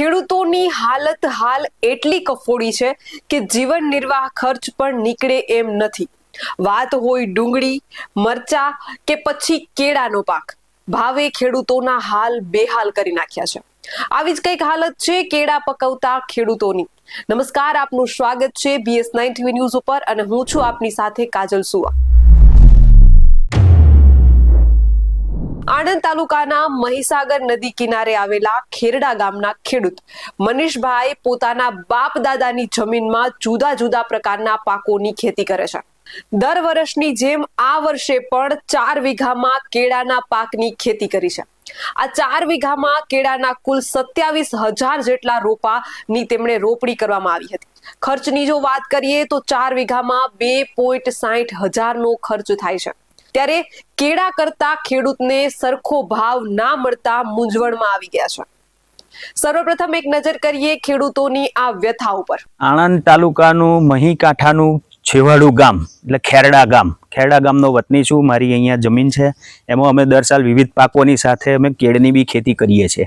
ખેડૂતોની હાલત હાલ એટલી કફોડી છે કે જીવન નિર્વાહ ખર્ચ પણ નીકળે એમ નથી. વાત હોય ડુંગળી, મરચા કે પછી કેળાનો પાક. ભાવે ખેડૂતોના હાલ બેહાલ કરી નાખ્યા છે. આવી જ કંઈક હાલત છે કેળા પકવતા ખેડૂતોની. નમસ્કાર, આપનું સ્વાગત છે બીએસ નાઇન ટીવી ન્યૂઝ ઉપર અને હું છું આપની સાથે કાજલ સુવા. આણંદ તાલુકાના મહીસાગર નદી કિનારે આવેલા ખેરડા ગામના ખેડૂત મનીષભાઈ પોતાના બાપ દાદાની જમીનમાં જુદા જુદા પ્રકારના પાકોની ખેતી કરે છે. દર વર્ષની જેમ આ વર્ષે પણ ચાર વીઘામાં કેળાના પાકની ખેતી કરી છે. આ ચાર વીઘામાં કેળાના કુલ સત્યાવીસ હજાર જેટલા રોપાની તેમણે રોપણી કરવામાં આવી હતી. ખર્ચની જો વાત કરીએ તો ચાર વીઘામાં બે પોઈન્ટ સાહીઠ હજારનો ખર્ચ થાય છે. ત્યારે કેળા કરતા ખેડૂતને સરખો ભાવ ના મળતા મૂંઝવણમાં આવી ગયા છે. સર્વપ્રથમ એક નજર કરીએ ખેડૂતોની આ વ્યથા ઉપર. આણંદ તાલુકાનું મહી કાંઠાનું છેવાડું ગામ, એટલે ખેરડા ગામ. ખેરડા ગામનો વતની છું, મારી અહીંયા જમીન છે. એમાં અમે દર સાલ વિવિધ પાકોની સાથે અમે કેળની બી ખેતી કરીએ છીએ.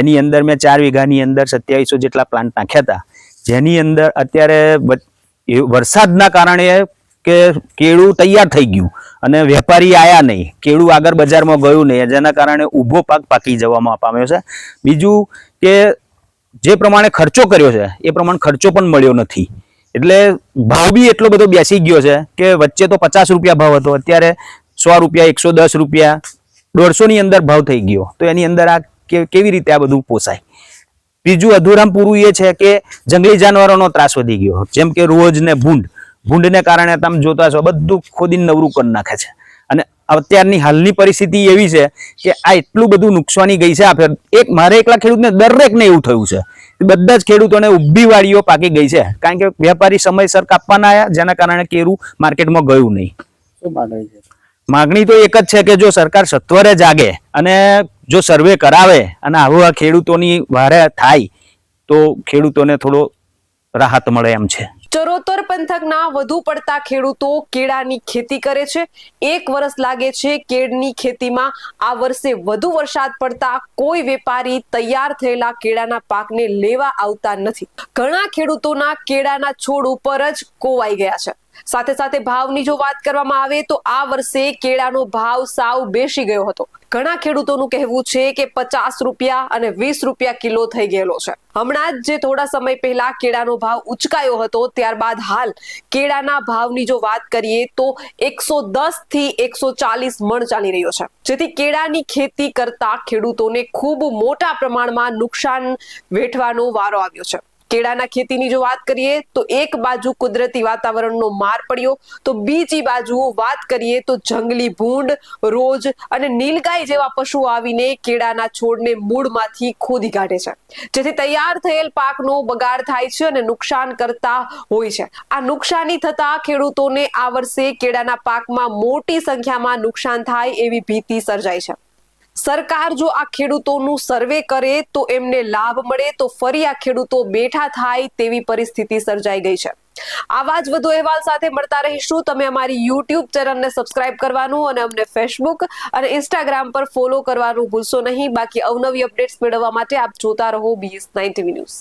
એની અંદર મેં ચાર વીઘાની અંદર સત્યાવીસો જેટલા પ્લાન્ટ નાખ્યા હતા. જેની અંદર અત્યારે વરસાદના કારણે કે કેળું તૈયાર થઈ ગયું. અને વેપારી આયા નહીં. કેળું આગળ બજારમાં ગયું નહીં. જેના કારણે ઊભો પાક પાકી જવામાં પામ્યો છે. બીજું કે જે પ્રમાણે ખર્ચો કર્યો છે, એ પ્રમાણે ખર્ચો પણ મળ્યો નથી. એટલે ભાવ બી એટલો બધો બેસી ગયો છે કે વચ્ચે તો પચાસ રૂપિયા ભાવ હતો. અત્યારે સો રૂપિયા, એકસો દસ રૂપિયા, દોઢસોની અંદર ભાવ થઈ ગયો. તો એની અંદર આ કેવી રીતે આ બધું પોસાય? બીજું અધૂરામ પૂરું એ છે કે જંગલી જાનવરોનો ત્રાસ વધી ગયો. જેમ કે રોજ ને ભૂંડ. ભૂંડને કારણે તમે જોતા છો બધું ખોદીને નવરું કરી નાખે છે. અને અત્યારની હાલની પરિસ્થિતિ એવી છે કે આ એટલું બધું નુકસાની ગઈ છે આ ફેર એક મારે એકલા ખેડૂતને દરેકને એવું થયું છે બધા જ ખેડૂતોને ઊભી વાડીઓ પાકી ગઈ છે. કારણ કે વેપારી સમયસર કાપવાના આવ્યા જેના કારણે કેરું માર્કેટમાં ગયું નહીં. શું માંગણી છે? માગણી તો એક જ છે કે જો સરકાર સત્વરે જાગે અને જો સર્વે કરાવે અને આવું આ ખેડૂતોની વારે થાય તો ખેડૂતોને થોડો રાહત મળે એમ છે. ચરોતર પંથકના વધુ પડતા ખેડૂતો કેળાની ખેતી કરે છે. એક વર્ષ લાગે છે કેળની ખેતીમાં. આ વર્ષે વધુ વરસાદ પડતા કોઈ વેપારી તૈયાર થયેલા કેળાના પાકને લેવા આવતા નથી. ઘણા ખેડૂતોના કેળાના છોડ ઉપર જ કોવાઈ ગયા છે. સાથે સાથે ભાવની જો વાત કરવામાં આવે તો આ વર્ષે કેળાનો ભાવ સાવ બેસી ગયો હતો. ઘણા ખેડૂતોનું કહેવું છે કે પચાસ રૂપિયા અને વીસ રૂપિયા કિલો થઈ ગયેલો છે. હમણાં જ જે થોડા સમય પહેલા કેળાનો ભાવ ઉચકાયો હતો, ત્યારબાદ હાલ કેળાના ભાવની જો વાત કરીએ તો એકસો દસથી એકસો ચાલીસ મણ ચાલી રહ્યો છે. જેથી કેળાની ખેતી કરતા ખેડૂતોને ખૂબ મોટા પ્રમાણમાં નુકસાન વેઠવાનો વારો આવ્યો છે. કેળાના ખેતીની જો વાત કરીએ, તો એક બાજુ કુદરતી વાતાવરણનો માર પડ્યો, તો બીજી બાજુ વાત કરીએ, તો જંગલી ભૂંડ, રોજ અને નીલગાય જેવા પશુઓ આવીને કેળાના છોડને મૂળમાંથી ખોદી કાઢે છે. જેથી તૈયાર થયેલ પાકનો બગાડ થાય છે અને નુકસાન કરતા હોય છે. આ નુકસાની થતા ખેડૂતોને આ વર્ષે કેળાના પાકમાં મોટી સંખ્યામાં નુકસાન થાય એવી ભીતિ સર્જાય છે. સરકાર જો આ ખેડૂતોનું સર્વે કરે તો એમને લાભ મળે, તો ફરી આ ખેડૂતો બેઠા થાય તેવી પરિસ્થિતિ સર્જાઈ ગઈ છે. આવા જ વધુ અહેવાલ સાથે મળતા રહીશું. તમે અમારી યુટ્યુબ ચેનલને સબસ્ક્રાઇબ કરવાનું અને અમને ફેસબુક અને ઇન્સ્ટાગ્રામ પર ફોલો કરવાનું ભૂલશો નહીં. બાકી અવનવી અપડેટ્સ મેળવવા માટે આપ જોતા રહો બીએસ નાઇન્ટી ન્યૂઝ